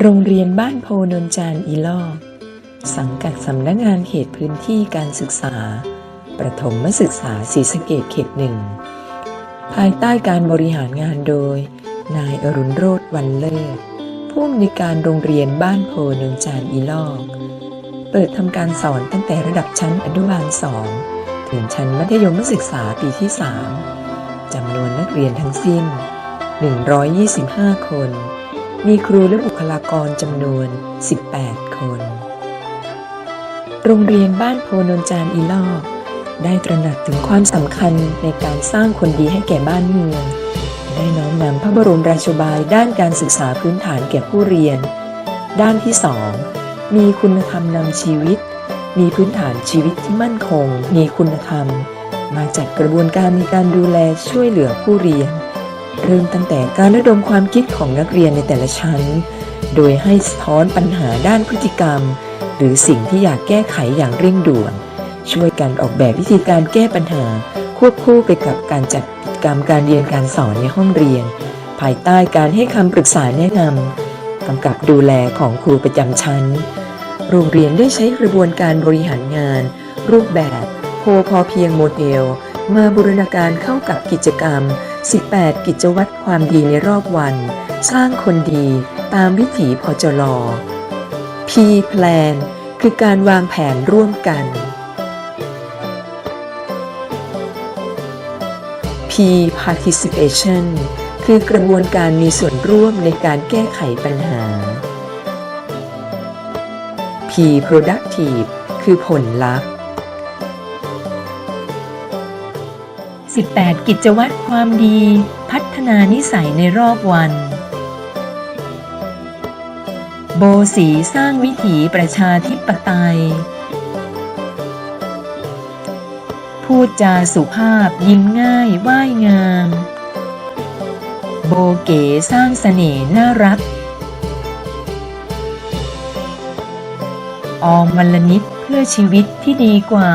โรงเรียนบ้านโพนนจานอีลอกสังกัดสำนักงานเขตพื้นที่การศึกษา ประถมศึกษาศรีสะเกดเขตหนึ่ง ภายใต้การบริหารงานโดย นายอรุณโรธวันเลิศผู้อำนวยการโรงเรียนบ้านโพนนจานอีลอก เปิดทำการสอนตั้งแต่ระดับชั้นอนุบาลสองถึงชั้นมัธยมศึกษาปีที่3จำนวนนักเรียนทั้งสิ้น 125 คน มีครูและบุคลากรจำนวน 18 คน โรงเรียนบ้านโพนนจานอีลอกได้ตระหนักถึงความสำคัญในการสร้างคนดีให้แก่บ้านเมือง ได้น้อมนำพระบรมราชบายด้านการศึกษาพื้นฐานแก่ผู้เรียน ด้านที่สองมีคุณธรรมนำชีวิต มีพื้นฐานชีวิตที่มั่นคง มีคุณธรรม มาจากกระบวนการในการดูแลช่วยเหลือผู้เรียน เริ่มตั้งแต่การระดมความคิดของนักเรียนในแต่ละชั้น โดยให้สะท้อนปัญหาด้านพฤติกรรม หรือสิ่งที่อยากแก้ไขอย่างเร่งด่วน ช่วยกันออกแบบวิธีการแก้ปัญหา ควบคู่ไปกับการจัดกิจกรรมการเรียนการสอนในห้องเรียน ภายใต้การให้คำปรึกษาแนะนำกำกับดูแลของครูประจำชั้น โรงเรียนได้ใช้กระบวนการบริหารงาน รูปแบบโพพอเพียงโมเดลมาบูรณาการเข้ากับกิจกรรม 18 กิจวัตรความดีในรอบวัน สร้างคนดีตามวิถีพจล P Plan คือการวางแผนร่วมกัน P Participation คือกระบวนการมีส่วนร่วมในการแก้ไขปัญหา P Productive คือผลลัพธ์ 18 กิจวัตรความดี พัฒนานิสัยในรอบวัน โบสีสร้างวิถีประชาธิปไตย พูดจาสุภาพยิ้มง่ายว่ายงาม โบเก๋สร้างเสน่ห์น่ารัก ออมวันลนิดเพื่อชีวิตที่ดีกว่า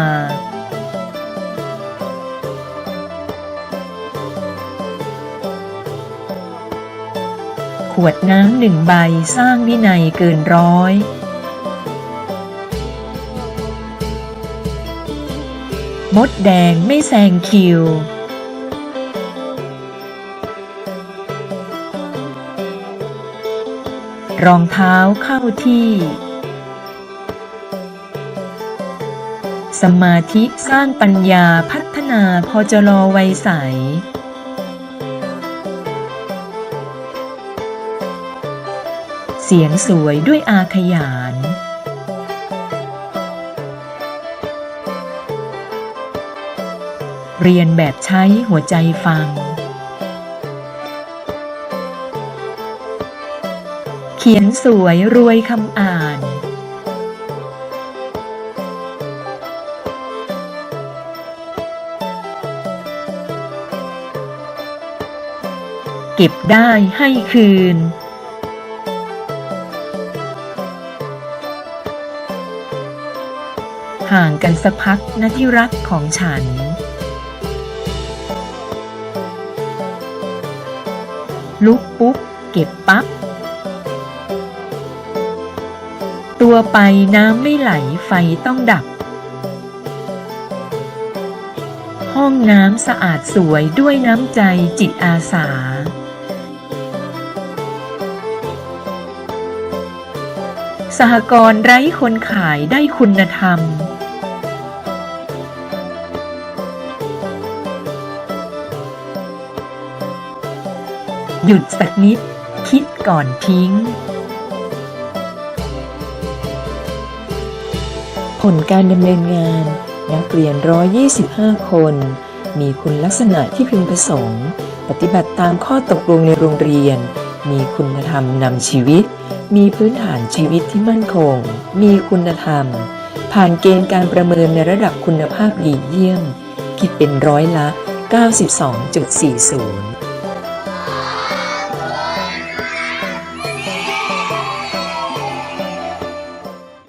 วดน้ำหนึ่งใบสร้างวินัยเกินร้อย มดแดงไม่แซงคิว รองเท้าเข้าที่ สมาธิสร้างปัญญาพัฒนาพอจลวัยใส เสียงสวยด้วยอาขยาน เรียนแบบใช้หัวใจฟัง เขียนสวยรวยคำอ่าน เก็บได้ให้คืน ห่างกันสักพักนะที่รักของฉัน ลุกปุ๊บ เก็บปั๊บ ตัวไปน้ำไม่ไหลไฟต้องดับ ห้องน้ำสะอาดสวยด้วยน้ำใจจิตอาสาสหกรณ์ไร้คนขายได้คุณธรรม หยุดสักนิด คิดก่อนทิ้ง ผลการดำเนินงาน นักเรียน 125 คน มีคุณลักษณะที่พึงประสงค์ ปฏิบัติตามข้อตกลงในโรงเรียน มีคุณธรรมนำชีวิต มีพื้นฐานชีวิตที่มั่นคง มีคุณธรรม ผ่านเกณฑ์การประเมินในระดับคุณภาพดีเยี่ยม คิดเป็นร้อยละ 92.40